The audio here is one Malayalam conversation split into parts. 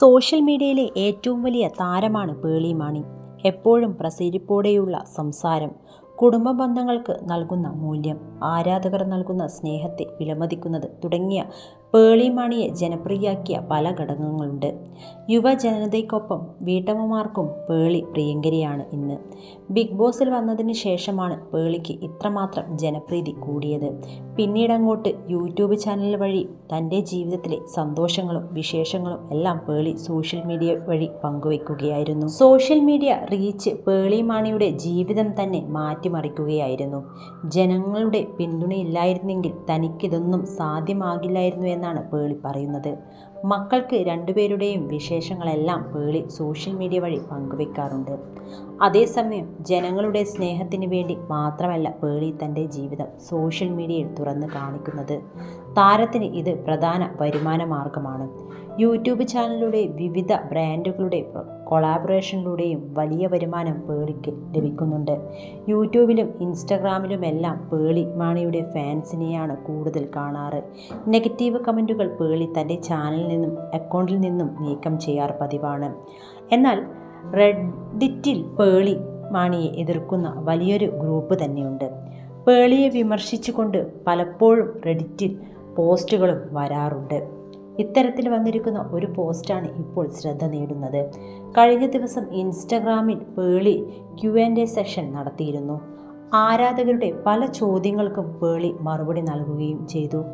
സോഷ്യൽ മീഡിയയിലെ ഏറ്റവും വലിയ താരമാണ് പേളി മാണി. എപ്പോഴും പ്രസരിപ്പോടെയുള്ള സംസാരം കുടുംബ ബന്ധങ്ങൾക്ക് നൽകുന്ന മൂല്യം ആരാധകർ നൽകുന്ന സ്നേഹത്തെ വിലമതിക്കുന്നത് തുടങ്ങിയ പേളി മാണിയെ ജനപ്രിയാക്കിയ പല ഘടകങ്ങളുണ്ട്. യുവജനതയ്ക്കൊപ്പം വീട്ടമ്മമാർക്കും പേളി പ്രിയങ്കരിയാണ് ഇന്ന്. ബിഗ് ബോസിൽ വന്നതിന് ശേഷമാണ് പേളിക്ക് ഇത്രമാത്രം ജനപ്രീതി കൂടിയത്. പിന്നീട് അങ്ങോട്ട് യൂട്യൂബ് ചാനൽ വഴി തന്റെ ജീവിതത്തിലെ സന്തോഷങ്ങളും വിശേഷങ്ങളും എല്ലാം പേളി സോഷ്യൽ മീഡിയ വഴി പങ്കുവയ്ക്കുകയായിരുന്നു. സോഷ്യൽ മീഡിയ റീച്ച് പേളി മാണിയുടെ ജീവിതം തന്നെ മാറ്റിമറിക്കുകയായിരുന്നു ജനങ്ങളുടെ പിന്തുണയില്ലായിരുന്നെങ്കിൽ തനിക്കിതൊന്നും സാധ്യമാകില്ലായിരുന്നു എന്നാണ് പേളി പറയുന്നത്. മക്കൾക്ക് രണ്ടുപേരുടെയും വിശേഷങ്ങളെല്ലാം പേളി സോഷ്യൽ മീഡിയ വഴി പങ്കുവെക്കാറുണ്ട്. അതേസമയം ജനങ്ങളുടെ സ്നേഹത്തിന് വേണ്ടി മാത്രമല്ല പേളി തന്റെ ജീവിതം സോഷ്യൽ മീഡിയയിൽ തുറന്ന് കാണിക്കുന്നത്. താരത്തിന് ഇത് പ്രധാന വരുമാന മാർഗമാണ്. യൂട്യൂബ് ചാനലിലൂടെ വിവിധ ബ്രാൻഡുകളുടെ കൊളാബറേഷനിലൂടെയും വലിയ വരുമാനം പേളിക്ക് ലഭിക്കുന്നുണ്ട്. യൂട്യൂബിലും ഇൻസ്റ്റഗ്രാമിലുമെല്ലാം പേളി മാണിയുടെ ഫാൻസിനെയാണ് കൂടുതൽ കാണാറ്. നെഗറ്റീവ് കമന്റുകൾ പേളി തന്റെ ചാനലിൽ നിന്നും അക്കൗണ്ടിൽ നിന്നും നീക്കം ചെയ്യാറ് പതിവാണ്. എന്നാൽ റെഡിറ്റിൽ പേളി മാണിയെ എതിർക്കുന്ന വലിയൊരു ഗ്രൂപ്പ് തന്നെയുണ്ട്. പേളിയെ വിമർശിച്ചുകൊണ്ട് പലപ്പോഴും റെഡിറ്റിൽ പോസ്റ്റുകളും വരാറുണ്ട്. ഇത്തരത്തിൽ വന്നിരിക്കുന്ന ഒരു പോസ്റ്റാണ് ഇപ്പോൾ ശ്രദ്ധ നേടുന്നത്. കഴിഞ്ഞ ദിവസം ഇൻസ്റ്റഗ്രാമിൽ Pearle Q and A session നടത്തിയിരുന്നു. ആരാധകരുടെ പല ചോദ്യങ്ങൾക്കും പേളി മറുപടി നൽകുകയും ചെയ്തു.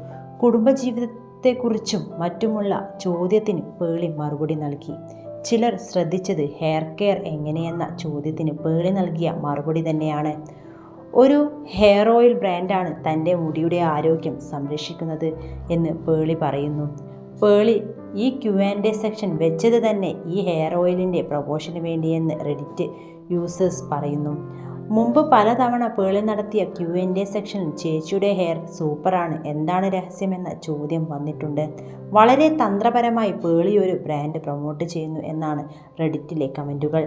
കുടുംബജീവിതത്തെക്കുറിച്ചും മറ്റുമുള്ള ചോദ്യത്തിന് പേളി മറുപടി നൽകി. ചിലർ ശ്രദ്ധിച്ചത് ഹെയർ കെയർ എങ്ങനെയെന്ന ചോദ്യത്തിന് പേളി നൽകിയ മറുപടി തന്നെയാണ്. ഒരു ഹെയർ ഓയിൽ ബ്രാൻഡാണ് തന്റെ മുടിയുടെ ആരോഗ്യം സംരക്ഷിക്കുന്നത് എന്ന് പേളി പറയുന്നു. പേളി ഈ ക്യു ആൻഡ് എ സെക്ഷൻ വെച്ചത് തന്നെ ഈ ഹെയർ ഓയിലിന്റെ പ്രൊമോഷന് വേണ്ടിയെന്ന് റെഡിറ്റ് യൂസേഴ്സ് പറയുന്നു. മുമ്പ് പലതവണ പേളി നടത്തിയ ക്യു എൻ ഡി സെക്ഷനിൽ ചേച്ചിയുടെ ഹെയർ സൂപ്പറാണ്. എന്താണ് രഹസ്യമെന്ന ചോദ്യം വന്നിട്ടുണ്ട്. വളരെ തന്ത്രപരമായി പേളി ഒരു ബ്രാൻഡ് പ്രൊമോട്ട് ചെയ്യുന്നു എന്നാണ് റെഡിറ്റിലെ കമന്റുകൾ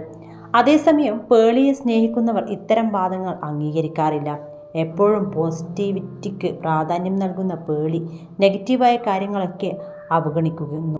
അതേസമയം പേളിയെ സ്നേഹിക്കുന്നവർ ഇത്തരം വാദങ്ങൾ അംഗീകരിക്കാറില്ല. എപ്പോഴും പോസിറ്റിവിറ്റിക്ക് പ്രാധാന്യം നൽകുന്ന പേളി നെഗറ്റീവായ കാര്യങ്ങളൊക്കെ അവഗണിക്കുന്നു.